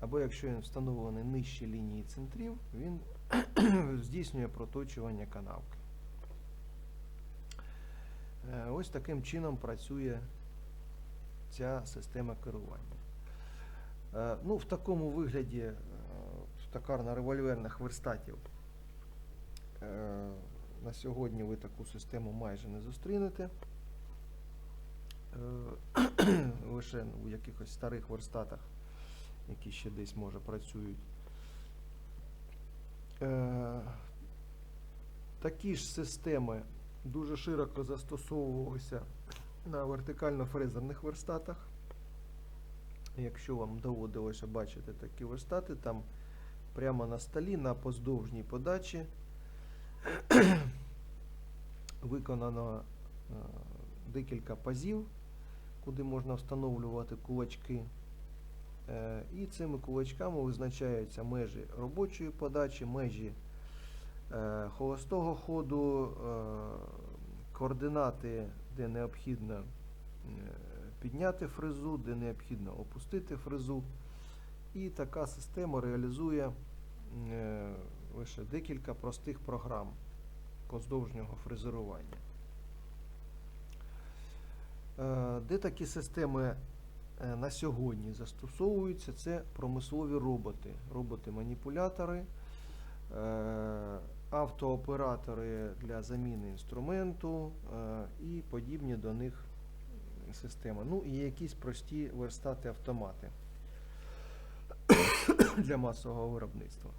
або якщо він встановлений нижче лінії центрів, він здійснює проточування канавки. Е, Ось таким чином працює ця система керування. Е, Ну, в такому вигляді е, токарно-револьверних верстатів на сьогодні ви таку систему майже не зустрінете. Лише у якихось старих верстатах, які ще десь може працюють. Е, Такі ж системи дуже широко застосовувалися на вертикально-фрезерних верстатах. Якщо вам доводилося бачити такі верстати, там прямо на столі на поздовжній подачі виконано е, декілька пазів, куди можна встановлювати кулачки. Е, І цими кулачками визначаються межі робочої подачі, межі е, холостого ходу, е, координати, де необхідно підняти фрезу, де необхідно опустити фрезу. І така система реалізує лише декілька простих програм поздовжнього фрезерування. Де такі системи на сьогодні застосовуються, це промислові роботи, роботи-маніпулятори, е, автооператори для заміни інструменту е, і подібні до них системи. Ну і якісь прості верстати-автомати для масового виробництва.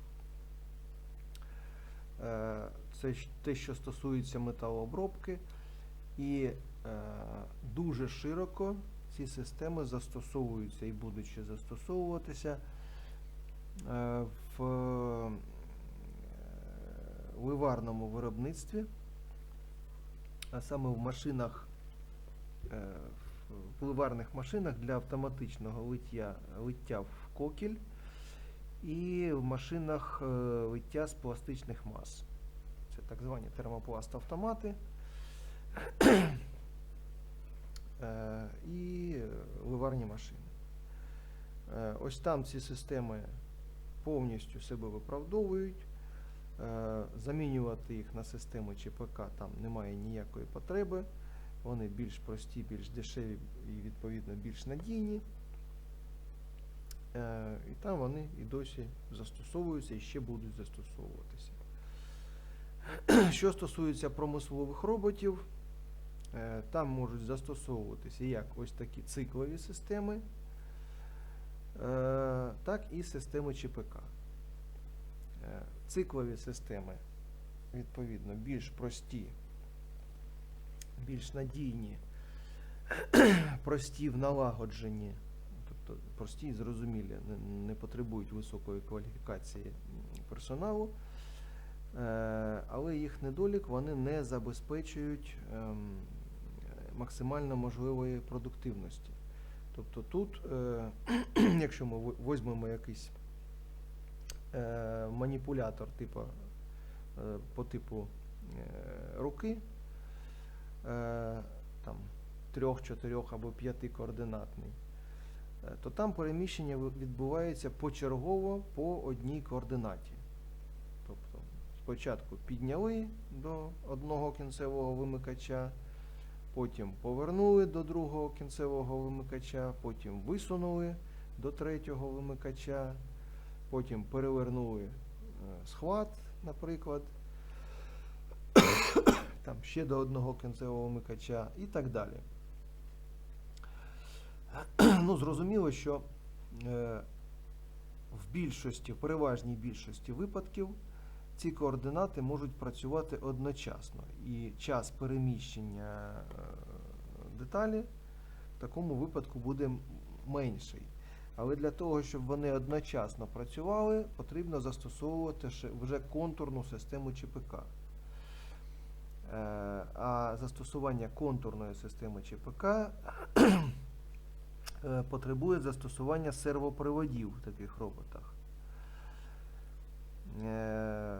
Е, Це те, що стосується металообробки, і е, дуже широко ці системи застосовуються і будуть ще застосовуватися е, в е, виварному виробництві, а саме в машинах, е, в виварних машинах для автоматичного лиття, лиття в кокіль і в машинах е, лиття з пластичних мас. Це так звані термопласт-автомати. Е, і е, виварні машини. Е, Ось там ці системи повністю себе виправдовують. Е, Замінювати їх на системи ЧПК там немає ніякої потреби. Вони більш прості, більш дешеві і відповідно більш надійні. Е, І там вони і досі застосовуються і ще будуть застосовуватися. Що стосується промислових роботів, там можуть застосовуватися як ось такі циклові системи, е, так і системи ЧПК. Е, Циклові системи, відповідно, більш прості, більш надійні, прості в налагодженні, тобто прості і зрозумілі, не, потребують високої кваліфікації персоналу. Е, Але їх недолік вони не забезпечують ем, максимально можливої продуктивності. Тобто тут, е, якщо ми візьмемо якийсь е, маніпулятор типу, по типу руки, там трьох, чотирьох або п'яти координатний, е, то там переміщення відбувається почергово по одній координаті. Тобто спочатку підняли до одного кінцевого вимикача, потім повернули до другого кінцевого вимикача, потім висунули до третього вимикача, потім перевернули е, схват, наприклад, там ще до одного кінцевого вимикача і так далі. Ну, зрозуміло, що е, в більшості, в переважній більшості випадків ці координати можуть працювати одночасно. І час переміщення е, деталі в такому випадку буде менший. Але для того, щоб вони одночасно працювали, потрібно застосовувати вже контурну систему ЧПК. Е, А застосування контурної системи ЧПК е, потребує застосування сервоприводів в таких роботах. Е,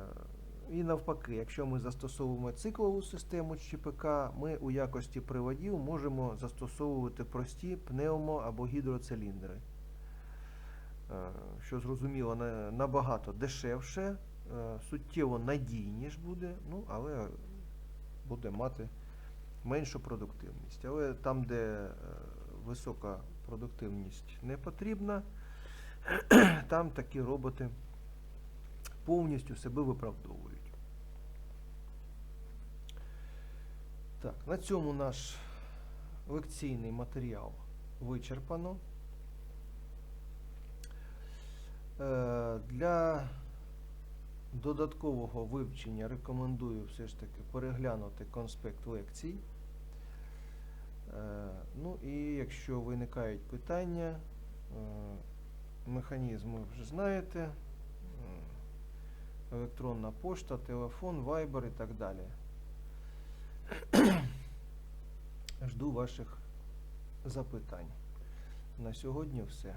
І навпаки, якщо ми застосовуємо циклову систему ЧПК, ми у якості приводів можемо застосовувати прості пневмо або гідроциліндри. Е, що зрозуміло, набагато дешевше, е, суттєво надійніш буде, ну, але буде мати меншу продуктивність. Але там, де висока продуктивність не потрібна, там такі роботи повністю себе виправдовують. Так, на цьому наш лекційний матеріал вичерпано. Е, Для додаткового вивчення рекомендую все ж таки переглянути конспект лекцій. Е, Ну і якщо виникають питання, е, механізм ви вже знаєте, електронна пошта, телефон, вайбер і так далі. Жду ваших запитань. На сьогодні все.